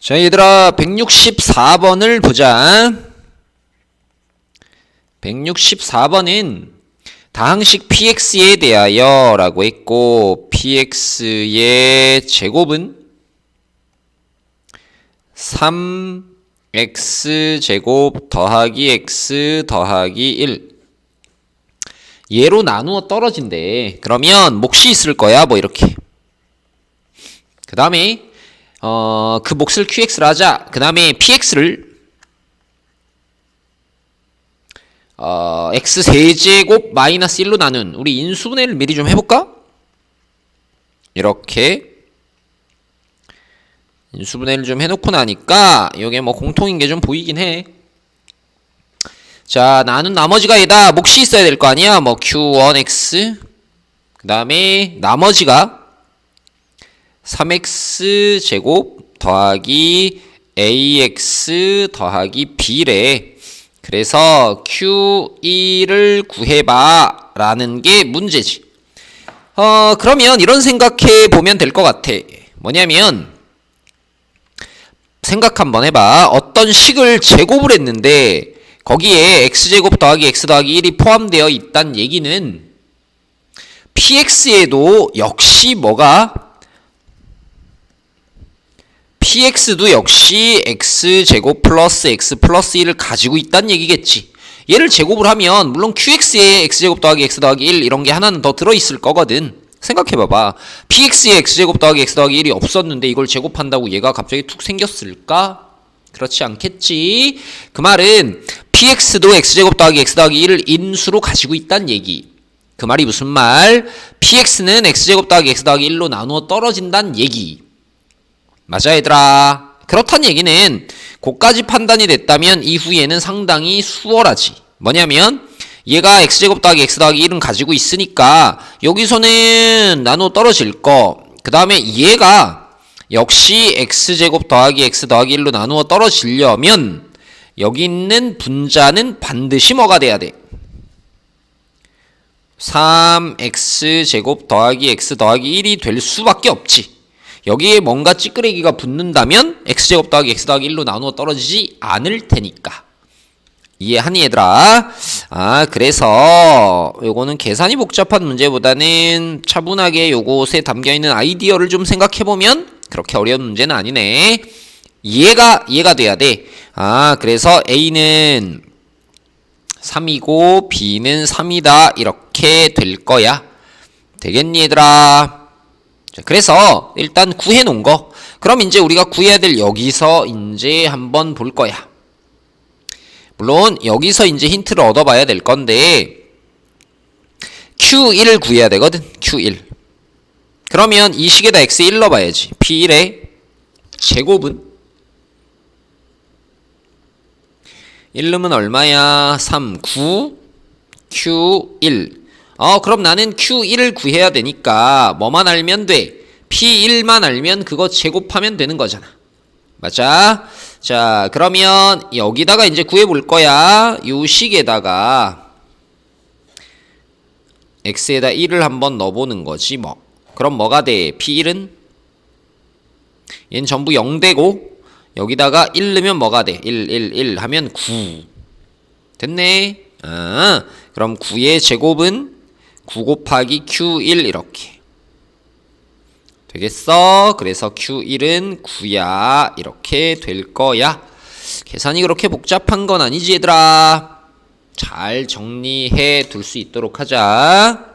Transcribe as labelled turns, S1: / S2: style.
S1: 자, 얘들아, 164번을 보자. 164번은 다항식 px에 대하여 라고 했고, px의 제곱은 3x 제곱 더하기 x 더하기 1. 얘로 나누어 떨어진대. 그러면 몫이 있을 거야, 뭐 이렇게. 그 다음에 어, 그 몫을 qx를 하자. 그 다음에 px를 어, x 세제곱 마이너스 1로 나눈 우리 인수분해를 미리 좀 해볼까? 이렇게 인수분해를 좀 해놓고 나니까 이게 뭐 공통인 게 좀 보이긴 해. 자, 나눈 나머지가 얘다 몫이 있어야 될 거 아니야? 뭐 q1x 그 다음에 나머지가 3x 제곱 더하기 ax 더하기 b래. 그래서 q1을 구해봐 라는 게 문제지. 어, 그러면 이런 생각해 보면 될 것 같아. 뭐냐면, 생각 한번 해봐. 어떤 식을 제곱을 했는데, 거기에 x제곱 더하기 x 더하기 1이 포함되어 있단 얘기는, px에도 역시 뭐가 px도 역시 x제곱 플러스 x 플러스 1을 가지고 있다는 얘기겠지. 얘를 제곱을 하면 물론 qx에 x제곱 더하기 x 더하기 1 이런 게 하나는 더 들어있을 거거든. 생각해봐봐. px에 x제곱 더하기 x 더하기 1이 없었는데 이걸 제곱한다고 얘가 갑자기 툭 생겼을까? 그렇지 않겠지. 그 말은 px도 x제곱 더하기 x 더하기 1을 인수로 가지고 있다는 얘기. 그 말이 무슨 말? px는 x제곱 더하기 x 더하기 1로 나누어 떨어진다는 얘기. 맞아 얘들아. 그렇단 얘기는 고까지 판단이 됐다면 이후에는 상당히 수월하지. 뭐냐면 얘가 x제곱 더하기 x 더하기 1은 가지고 있으니까 여기서는 나눠 떨어질 거 그 다음에 얘가 역시 x제곱 더하기 x 더하기 1로 나누어 떨어지려면 여기 있는 분자는 반드시 뭐가 돼야 돼? 3x제곱 더하기 x 더하기 1이 될 수밖에 없지 여기에 뭔가 찌끄레기가 붙는다면 x제곱 더하기 x 더하기 1로 나누어 떨어지지 않을 테니까. 이해하니 얘들아? 아 그래서 요거는 계산이 복잡한 문제보다는 차분하게 요것에 담겨있는 아이디어를 좀 생각해보면 그렇게 어려운 문제는 아니네. 이해가 이해가 돼야 돼 아 그래서 a는 3이고 b는 3이다. 이렇게 될 거야. 되겠니 얘들아? 자, 그래서 일단 구해 놓은 거. 그럼 이제 우리가 구해야 될 여기서 이제 한번 볼 거야. 물론 여기서 이제 힌트를 얻어봐야 될 건데 Q1을 구해야 되거든. Q1. 그러면 이 식에다 X1 넣어봐야지. P1의 제곱은 1름은 얼마야? 3, 9, Q1. 어, 그럼 나는 Q1을 구해야 되니까 뭐만 알면 돼? P1만 알면 그거 제곱하면 되는 거잖아. 맞아? 자, 그러면 여기다가 이제 구해 볼 거야. 요 식에다가 x에다 1을 한번 넣어 보는 거지 뭐. 그럼 뭐가 돼? P1은 얘는 전부 0되고 여기다가 1 넣으면 뭐가 돼? 1 1 1 하면 9. 됐네. 아, 그럼 9의 제곱은 9 곱하기 Q1 이렇게. 되겠어? 그래서 Q1은 9야. 이렇게 될 거야. 계산이 그렇게 복잡한 건 아니지 얘들아. 잘 정리해 둘 수 있도록 하자